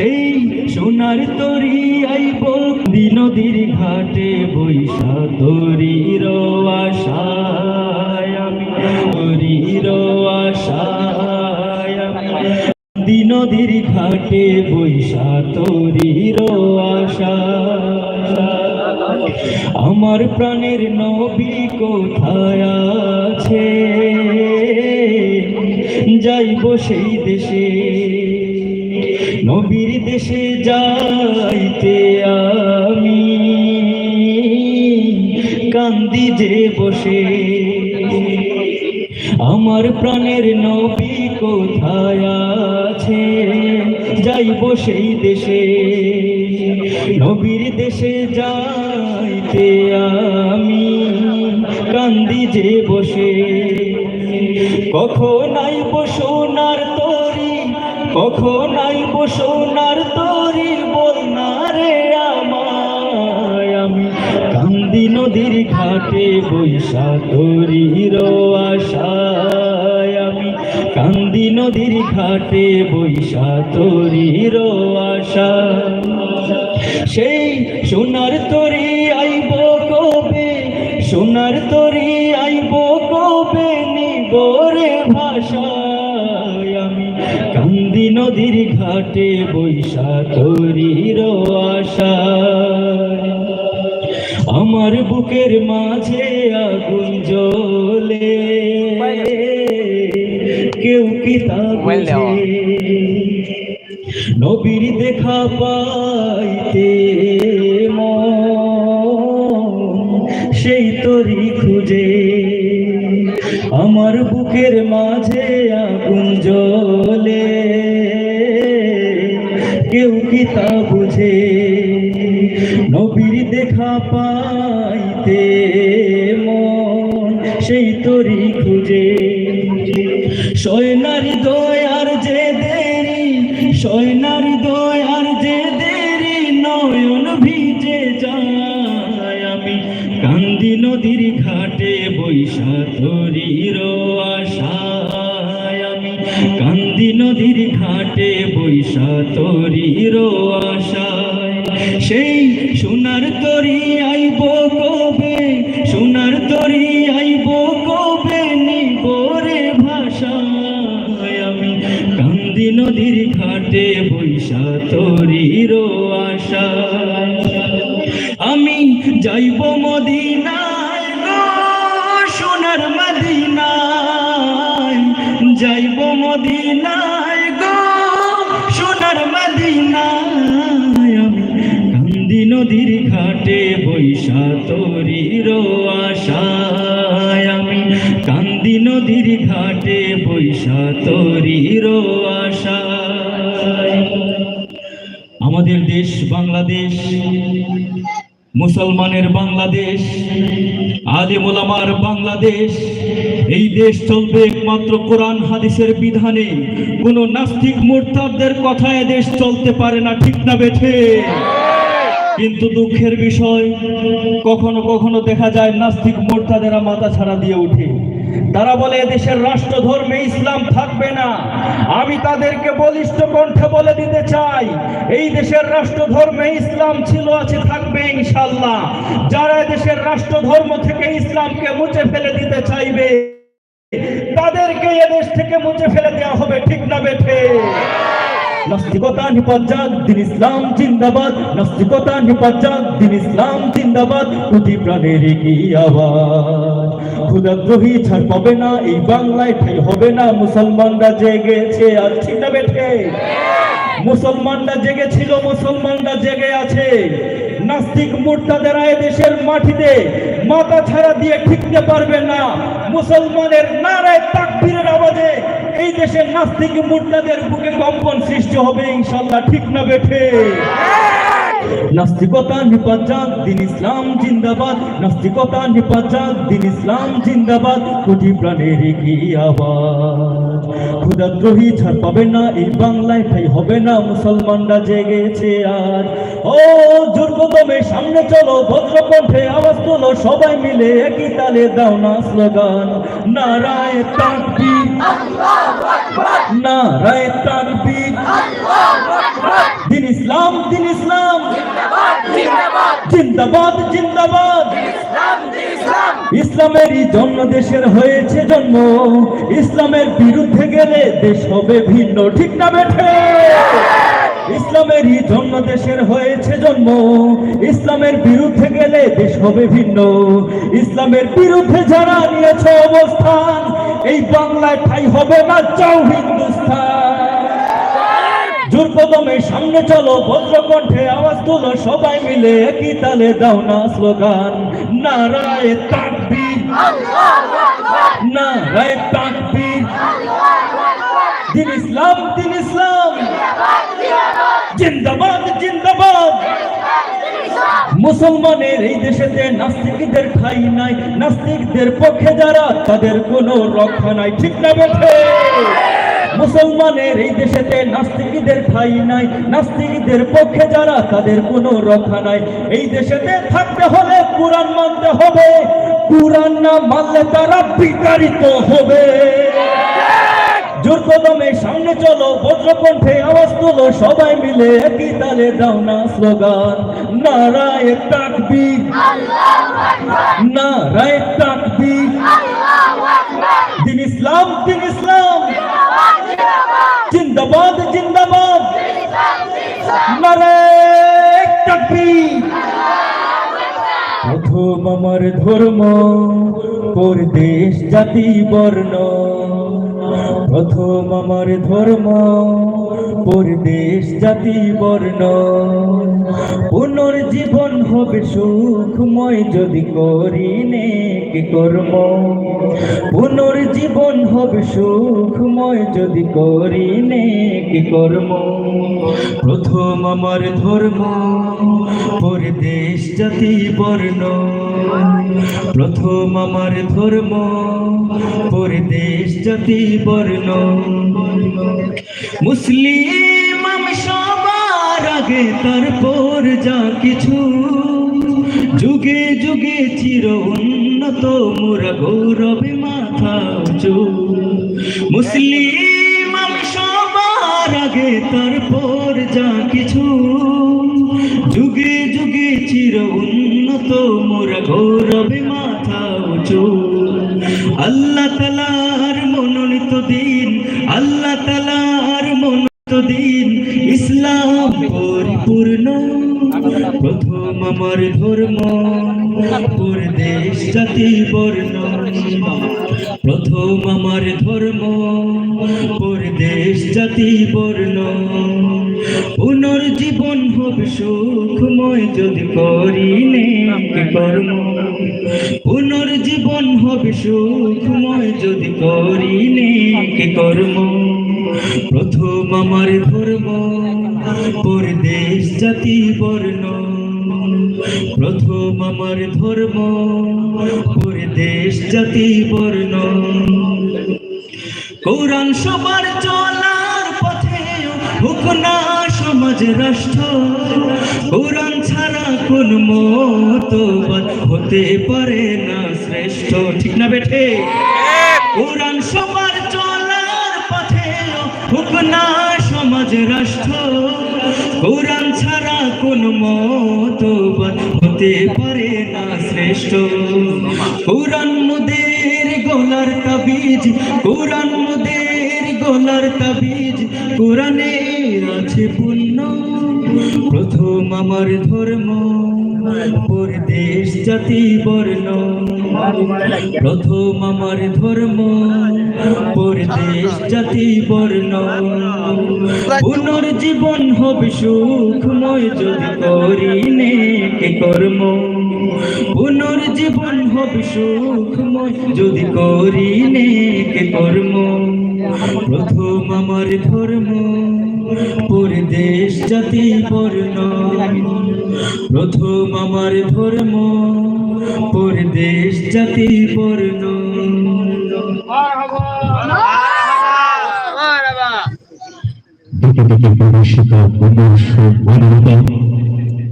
সেই সোনার তরি আইব নদীর ঘাটে বৈশা আমি নদীর ঘাটে বৈশা তরির আশা আমার প্রাণের নবী কোথায় আছে? যাইব সেই দেশে। নবীর দেশে যাইতে আমি কান্দি যে বসে। আমার প্রাণের নবী কোথায় আছে? যাইব সেই দেশে। নবীর দেশে যাইতে আমি কান্দি যে বসে। কখন আইব সোনার কখন আইব সোনার তরি বল না রে আমায় আমি। কান্দি নদীর ঘাটে বৈশা তরির আশায় আমি। কান্দি নদীর ঘাটে বৈশা তরির আশা সেই সোনার তরি আইব কবে? সোনার তরি আইব কবে? নিব রে ভাষায় আমি কান্দি নদীর ঘাটে বৈশা তরির আশায় আমার বুকের মাঝে আগুন জ্বলে। কেউ কি তা? নবীর দেখা পাইতে সেই তরি খুঁজে। আমার বুকের মাঝে আগুন জ্বলে। কি বুঝে? নবীর দেখা পাইতে মন, সেই তরি খুঁজে। সয়নারি দয়ার যে দেরি সয়নারি দয়ার যে দেরি, নয়ন ভিজে যায়। আমি কান্দি নদীর ঘাটে বৈশা কান্দি নদীর ঘাটে বৈশা তরির আশায়। সেই সোনার তরি আইব কবে? সোনার তরি আইব কবে নিব রে ভাষায়? আমি কান্দি নদীর ঘাটে বৈশা তরির আশায়। আমি যাইব মদিনায় সোনার মদিনায়। যাইব মদিনায় গো, সোনার মদিনায় আমি। কান্দি নদীর ঘাটে বৈশা তরির আশায় আমি। কান্দি নদীর ঘাটে বৈশা তরির আশায়। আমাদের দেশ বাংলাদেশ, মুসলমানের বাংলাদেশ, আলেম ওলামার বাংলাদেশ এই দেশ চলবে একমাত্র কোরআন হাদিসের বিধানে। কোন নাস্তিক মোরতাদের কথায় দেশ চলতে পারে না, ঠিক না বেঠে? কিন্তু দুঃখের বিষয়, কখনো কখনো দেখা যায় নাস্তিক মোরতাদেরা মাথা ছাড়া দিয়ে ওঠে। তারা বলে এদেশের রাষ্ট্র ধর্মে ইসলাম থাকবে না। আমি তাদেরকে বলিষ্ঠ কণ্ঠে বলে দিতে চাই, এই দেশের রাষ্ট্র ধর্মে ইসলাম ছিল, আছে, থাকবে ইনশাল্লাহ যারা দেশের রাষ্ট্র ধর্ম থেকে ইসলামকে মুছে ফেলে দিতে চাইবে তাদেরকে এদেশ থেকে মুছে ফেলে দেওয়া হবে, ঠিক না বেঠে? নাস্তিকতা ইসলাম ইসলাম ছাড় পাবে না, এই বাংলায় হবে না। মুসলমানরা জেগেছে আর, ঠিক না বেঠে? মুসলমানরা জেগেছিল, মুসলমানরা জেগে আছে। নাস্তিক মুরতাদেরা দেশের মাটিতে মাথা ছাড়া দিয়ে ঠিকতে পারবে না। মুসলমানের নারায় তাকবীরের আওয়াজে এই দেশের নাস্তিক মুরতাদের বুকে কম্পন সৃষ্টি হবে, ইনশাল্লাহ, ঠিক না বেঠে? নাস্তিকতা যাক দিন ইসলাম জিন্দাবাদ। নাস্তিকতা যাক দিন ইসলাম জিন্দাবাদ, কোটি প্রাণের কি আওয়াজ ক্ষুদাদ্রোহী ছাড় পাবে না, এই বাংলায় ঠাই হবে না, মুসলমানরা জেগেছে আর। ও দুর্গতমে, সামনে চলো ভদ্রকণ্ঠে আওয়াজ তোলো, সবাই মিলে একই তালে দাও না স্লোগান নারায় তাকবীর। নারায় তাকবীর। দিন ইসলাম দিন ইসলাম। জিন্দাবাদ জিন্দাবাদ। ইসলামেরই জন্ম দেশের হয়েছে জন্ম। ইসলামের বিরুদ্ধে গেলে দেশ হবে ভিন্ন, ঠিক না বেঠে? ইসলামেরই জন্ম দেশের হয়েছে জন্ম। ইসলামের বিরুদ্ধে গেলে দেশ হবে ভিন্ন। ইসলামের বিরুদ্ধে যারা নিয়েছে অবস্থান এই বাংলায় ঠাই হবে না চাও হিন্দুস্তান জোর কদমে সামনে চলো ভদ্র কণ্ঠে আওয়াজ তুলো, সবাই মিলে একই তালে দাও না স্লোগান। নারায় তাকবীর। নারায় তাকবীর। দিন ইসলাম দিন ইসলাম। জিন্দাবাদ জিন্দাবাদ। মুসলমানের এই দেশেতে নাস্তিকদের ঠাই নাই, নাস্তিকদের পক্ষে যারা, তাদের কোনো রক্ষা নাই, ঠিক না বেঠে? মুসলমানের এই দেশেতে নাস্তিকদের ঠাই নাই, নাস্তিকদের পক্ষে যারা, তাদের কোনো রক্ষা নাই। এই দেশেতে থাকতে হলে কোরআন মানতে হবে, কোরআন না মানলে তারা বিতাড়িত হবে। জোর কদমে সামনে চলো, বজ্রকণ্ঠে আওয়াজ তুলো, সবাই মিলে একই তালে দাও না স্লোগান। নারায় তাকবীর। নারায় তাকবীর। দিন ইসলাম দিন ইসলাম। জিন্দাবাদ জিন্দাবাদ। নারায় তাকবীর। প্রথম আমার ধর্ম পর দেশ জাতি বর্ণ। প্রথম আমার ধর্ম পর দেশ জাতি বর্ণ। পুনর্জীবন হবে সুখময় যদি করি নেক কর্ম। পুনর্জীবন হবে সুখময় যদি করি নেক কর্ম। প্রথম আমার ধর্ম পর দেশ জাতি বর্ণ। প্রথম আমার ধর্ম পর দেশ জাতি বর্ণ। মুসলিম আমি সবার আগে, তারপর যা কিছু। যুগে যুগে চির উন্নত, মোরা গৌরবে মাথা উঁচু। মুসলিম আমি সবার আগে, তারপর যা কিছু। যুগে যুগে চির উন্নত, মোরা গৌরবে মাথা উঁচু। আল্লাহ তালার আমার ধর্ম দেশ জাতি, বর্ণ, প্রথম আমার ধর্ম দেশ জাতি, বর্ণ। পুনর্জীবন হবে সুখময় যদি করি কর্ম। পুনর্জীবন হবে সুখময় যদি করি নেক কর্ম। প্রথম আমার ধর্ম পর দেশ জাতি, বর্ণ। প্রথম আমার ধর্ম দেশ, জাতি, বর্ণ। কোরআন সবার চলার পথে হোক না সমাজ, রাষ্ট্র কোরআন ছাড়া কোন মতবাদ হতে পারে না শ্রেষ্ঠ। ঠিক না বেঠে? কোরআন সবার চলার পথে হোক সমাজ, রাষ্ট্র কোরআন ছাড়া কোন মতবাদ হতে পারে না শ্রেষ্ঠ। কোরআন মোদের গলার তাবিজ কোরআন মোদের গলার তাবিজ, কোরআনে আছে পুণ্য। প্রথম আমার ধর্ম পর দেশ জাতি বর্ণ। প্রথম আমার ধর্ম দেশ জাতি বর্ণ। পুনর্জীবন হবে সুখময় যদি করি নেক কর্ম। পুনর্জীবন হবে সুখময় যদি করি নেক কর্ম। প্রথম আমার ধর্ম পর দেশ জাতি বর্ণ। প্রথম আমার ধর্ম পর দেশ জাতি বর্ণ। দিকে দিকে প্রবেশিত বিমর্ষ মানবতা